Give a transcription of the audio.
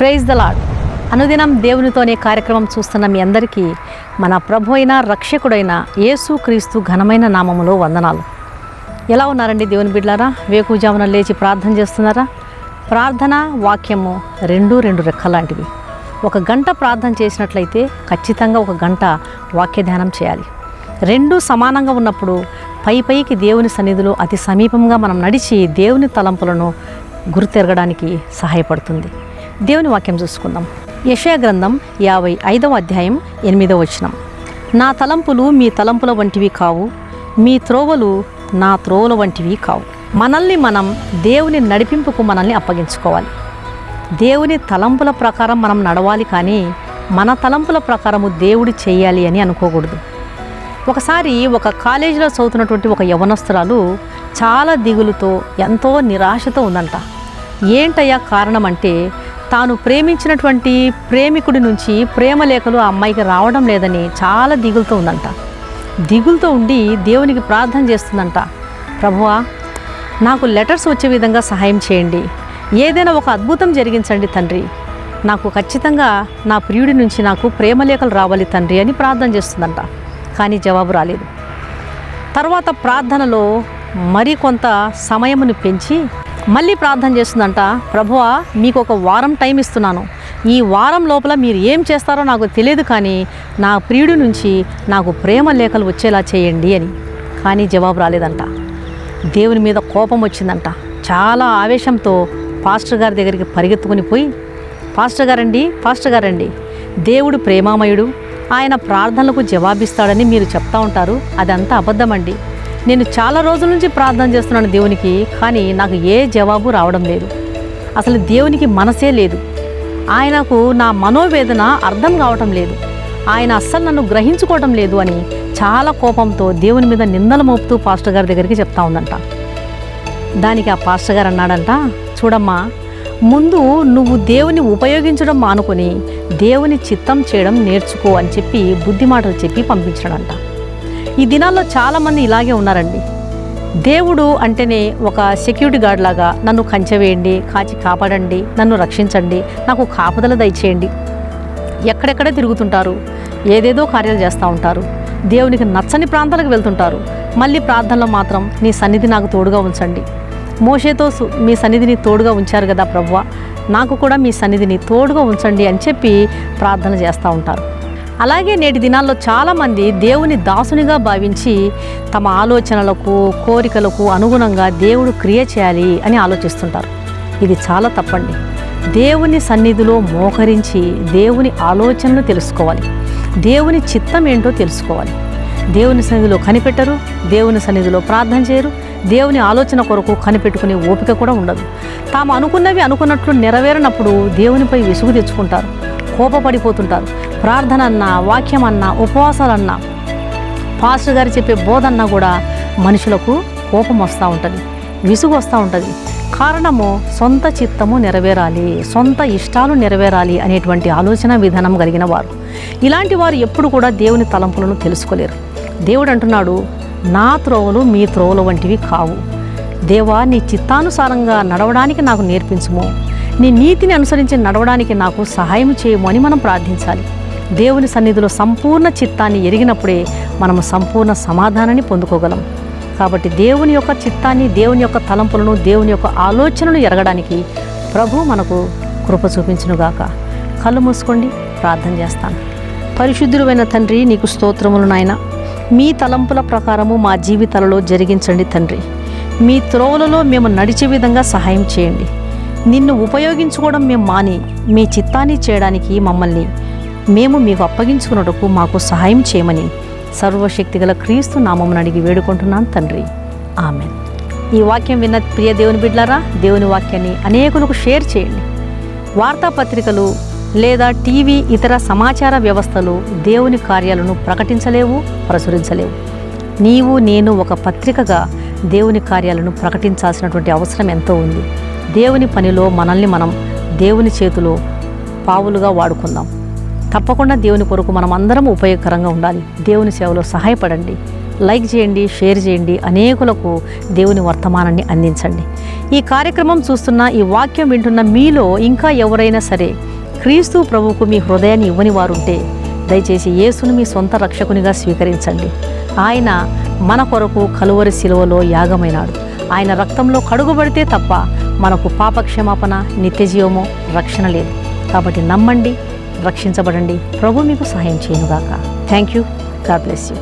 Praise the lord అనుదినం దేవునితోనే కార్యక్రమం చూస్తున్న మీ అందరికీ మన ప్రభు అయిన రక్షకుడైన యేసు క్రీస్తు ఘనమైన నామములో వందనాలు. ఎలా ఉన్నారండి దేవుని బిడ్లారా? వేకుజామున లేచి ప్రార్థన చేస్తున్నారా? ప్రార్థన వాక్యము రెండు రెండు రెక్కలాంటివి. ఒక గంట ప్రార్థన చేసినట్లయితే ఖచ్చితంగా ఒక గంట వాక్య ధ్యానం చేయాలి. రెండు సమానంగా ఉన్నప్పుడు పై పైకి దేవుని సన్నిధిలో అతి సమీపంగా మనం నడిచి దేవుని తలంపులను గుర్తెరగడానికి సహాయపడుతుంది. దేవుని వాక్యం చూసుకుందాం. యశయ గ్రంథం యాభై ఐదవ అధ్యాయం ఎనిమిదవ వచనం. నా తలంపులు మీ తలంపుల వంటివి కావు మీ త్రోవలు నా త్రోవల వంటివి కావు. మనల్ని మనం దేవుని నడిపింపుకు మనల్ని అప్పగించుకోవాలి. దేవుని తలంపుల ప్రకారం మనం నడవాలి కానీ మన తలంపుల ప్రకారము దేవుడు చేయాలి అని అనుకోకూడదు. ఒకసారి ఒక కాలేజీలో చదువుతున్నటువంటి ఒక యవనస్తురాలు చాలా దిగులుతో ఎంతో నిరాశతో ఉందంట. ఏంటయ్యా కారణం అంటే తాను ప్రేమించినటువంటి ప్రేమికుడి నుంచి ప్రేమ లేఖలు ఆ అమ్మాయికి రావడం లేదని చాలా దిగులుతో ఉందంట. దిగులుతో ఉండి దేవునికి ప్రార్థన చేస్తుందంట. ప్రభువా నాకు లెటర్స్ వచ్చే విధంగా సహాయం చేయండి. ఏదైనా ఒక అద్భుతం జరిగించండి తండ్రి. నాకు ఖచ్చితంగా నా ప్రియుడి నుంచి నాకు ప్రేమలేఖలు రావాలి తండ్రి అని ప్రార్థన చేస్తుందంట. కానీ జవాబు రాలేదు. తర్వాత ప్రార్థనలో మరి కొంత సమయమును పెంచి మళ్ళీ ప్రార్థన చేస్తుందంట ప్రభువా మీకు ఒక వారం టైం ఇస్తున్నాను. ఈ వారం లోపల మీరు ఏం చేస్తారో నాకు తెలియదు కానీ నా ప్రియుడి నుంచి నాకు ప్రేమ లేఖలు వచ్చేలా చేయండి అని. కానీ జవాబు రాలేదంట. దేవుని మీద కోపం వచ్చిందంట. చాలా ఆవేశంతో పాస్టర్ గారి దగ్గరికి పరిగెత్తుకుని పోయి పాస్టర్ గారండి పాస్టర్ గారండి దేవుడు ప్రేమామయుడు. ఆయన ప్రార్థనలకు జవాబిస్తాడని మీరు చెప్తా ఉంటారు. అదంతా అబద్ధమండి. నేను చాలా రోజుల నుంచి ప్రార్థన చేస్తున్నాను దేవునికి కానీ నాకు ఏ జవాబు రావడం లేదు. అసలు దేవునికి మనసే లేదు. ఆయనకు నా మనోవేదన అర్థం కావటం లేదు. ఆయన అస్సలు నన్ను గ్రహించుకోవటం లేదు అని చాలా కోపంతో దేవుని మీద నిందలు మోపుతూ పాస్టర్ గారి దగ్గరికి చెప్తా ఉందంట. దానికి ఆ పాస్టర్ గారు అన్నాడంట చూడమ్మా ముందు నువ్వు దేవుని ఉపయోగించడం మానుకొని దేవుని చిత్తం చేయడం నేర్చుకో అని చెప్పి బుద్ధి మాటలు చెప్పి పంపించాడంట ఈ దినాల్లో చాలామంది ఇలాగే ఉన్నారండి. దేవుడు అంటేనే ఒక సెక్యూరిటీ గార్డ్ లాగా నన్ను కంచెవేయండి కాచి కాపాడండి నన్ను రక్షించండి నాకు కాపుదల దయచేయండి. ఎక్కడెక్కడే తిరుగుతుంటారు ఏదేదో కార్యాలు చేస్తూ ఉంటారు దేవునికి నచ్చని ప్రాంతాలకు వెళ్తుంటారు. మళ్ళీ ప్రార్థనలో మాత్రం నీ సన్నిధి నాకు తోడుగా ఉంచండి. మోషేతో మీ సన్నిధిని తోడుగా ఉంచారు కదా ప్రభువ నాకు కూడా మీ సన్నిధిని తోడుగా ఉంచండి అని చెప్పి ప్రార్థన చేస్తూ ఉంటారు. అలాగే నేటి దినాల్లో చాలామంది దేవుని దాసునిగా భావించి తమ ఆలోచనలకు కోరికలకు అనుగుణంగా దేవుడు క్రియ చేయాలి అని ఆలోచిస్తుంటారు. ఇది చాలా తప్పండి. దేవుని సన్నిధిలో మోకరించి దేవుని ఆలోచనలు తెలుసుకోవాలి. దేవుని చిత్తం ఏంటో తెలుసుకోవాలి. దేవుని సన్నిధిలో కనిపెట్టరు దేవుని సన్నిధిలో ప్రార్థన చేయరు దేవుని ఆలోచన కొరకు కనిపెట్టుకునే ఓపిక కూడా ఉండదు. తాము అనుకున్నవి అనుకున్నట్లు నెరవేరినప్పుడు దేవునిపై విసుగు తెచ్చుకుంటారు కోపపడిపోతుంటారు. ప్రార్థన అన్నా వాక్యం అన్నా ఉపవాసాలన్నా. పాస్టర్ గారు చెప్పే బోధన్నా కూడా మనుషులకు కోపం వస్తూ ఉంటుంది విసుగు వస్తూ ఉంటుంది. కారణము సొంత చిత్తము నెరవేరాలి సొంత ఇష్టాలు నెరవేరాలి అనేటువంటి ఆలోచన విధానం కలిగిన వారు. ఇలాంటి వారు ఎప్పుడు కూడా దేవుని తలంపులను తెలుసుకోలేరు. దేవుడు అంటున్నాడు నా త్రోవలు మీ త్రోవలు వంటివి కావు. దేవా నీ చిత్తానుసారంగా నడవడానికి నాకు నేర్పించుము. నీ నీతిని అనుసరించి నడవడానికి నాకు సహాయం చేయము అని మనం ప్రార్థించాలి. దేవుని సన్నిధిలో సంపూర్ణ చిత్తాన్ని ఎరిగినప్పుడే మనము సంపూర్ణ సమాధానాన్ని పొందుకోగలం. కాబట్టి దేవుని యొక్క చిత్తాన్ని దేవుని యొక్క తలంపులను దేవుని యొక్క ఆలోచనలు ఎరగడానికి ప్రభు మనకు కృప చూపించునుగాక. కళ్ళు మూసుకోండి ప్రార్థన చేస్తాను. పరిశుద్ధులైన తండ్రి నీకు స్తోత్రములు నాయన. మీ తలంపుల ప్రకారము మా జీవితాలలో జరిగించండి తండ్రి. మీ త్రోవలలో మేము నడిచే విధంగా సహాయం చేయండి. నిన్ను ఉపయోగించుకోవడం మేము మాని మీ చిత్తాన్ని చేయడానికి మమ్మల్ని మేము మీకు అప్పగించుకున్నటకు మాకు సహాయం చేయమని సర్వశక్తిగల క్రీస్తు నామమును అడిగి వేడుకుంటున్నాను తండ్రి. ఆమె ఈ వాక్యం విన్న ప్రియ దేవుని బిడ్లారా దేవుని వాక్యాన్ని అనేకులకు షేర్ చేయండి. వార్తాపత్రికలు లేదా టీవీ ఇతర సమాచార వ్యవస్థలు దేవుని కార్యాలను ప్రకటించలేవు ప్రచురించలేవు. నీవు నేను ఒక పత్రికగా దేవుని కార్యాలను ప్రకటించాల్సినటువంటి అవసరం ఎంతో ఉంది. దేవుని పనిలో మనల్ని మనం దేవుని చేతిలో పావులుగా వాడుకుందాం. తప్పకుండా దేవుని కొరకు మనం అందరం ఉపయోగకరంగా ఉండాలి. దేవుని సేవలో సహాయపడండి. లైక్ చేయండి షేర్ చేయండి. అనేకులకు దేవుని వర్తమానాన్ని అందించండి. ఈ కార్యక్రమం చూస్తున్న ఈ వాక్యం వింటున్న మీలో ఇంకా ఎవరైనా సరే క్రీస్తు ప్రభువుకు మీ హృదయాన్ని ఇవ్వని వారుంటే దయచేసి యేసును మీ సొంత రక్షకునిగా స్వీకరించండి. ఆయన మన కొరకు కలువరి శిలువలో యాగమైనాడు. ఆయన రక్తంలో కడుగుబడితే తప్ప మనకు పాపక్షమాపణ నిత్యజీవమో రక్షణ లేదు. కాబట్టి నమ్మండి రక్షించబడండి. ప్రభు మీకు సహాయం చేయనుగాక. Thank you God bless you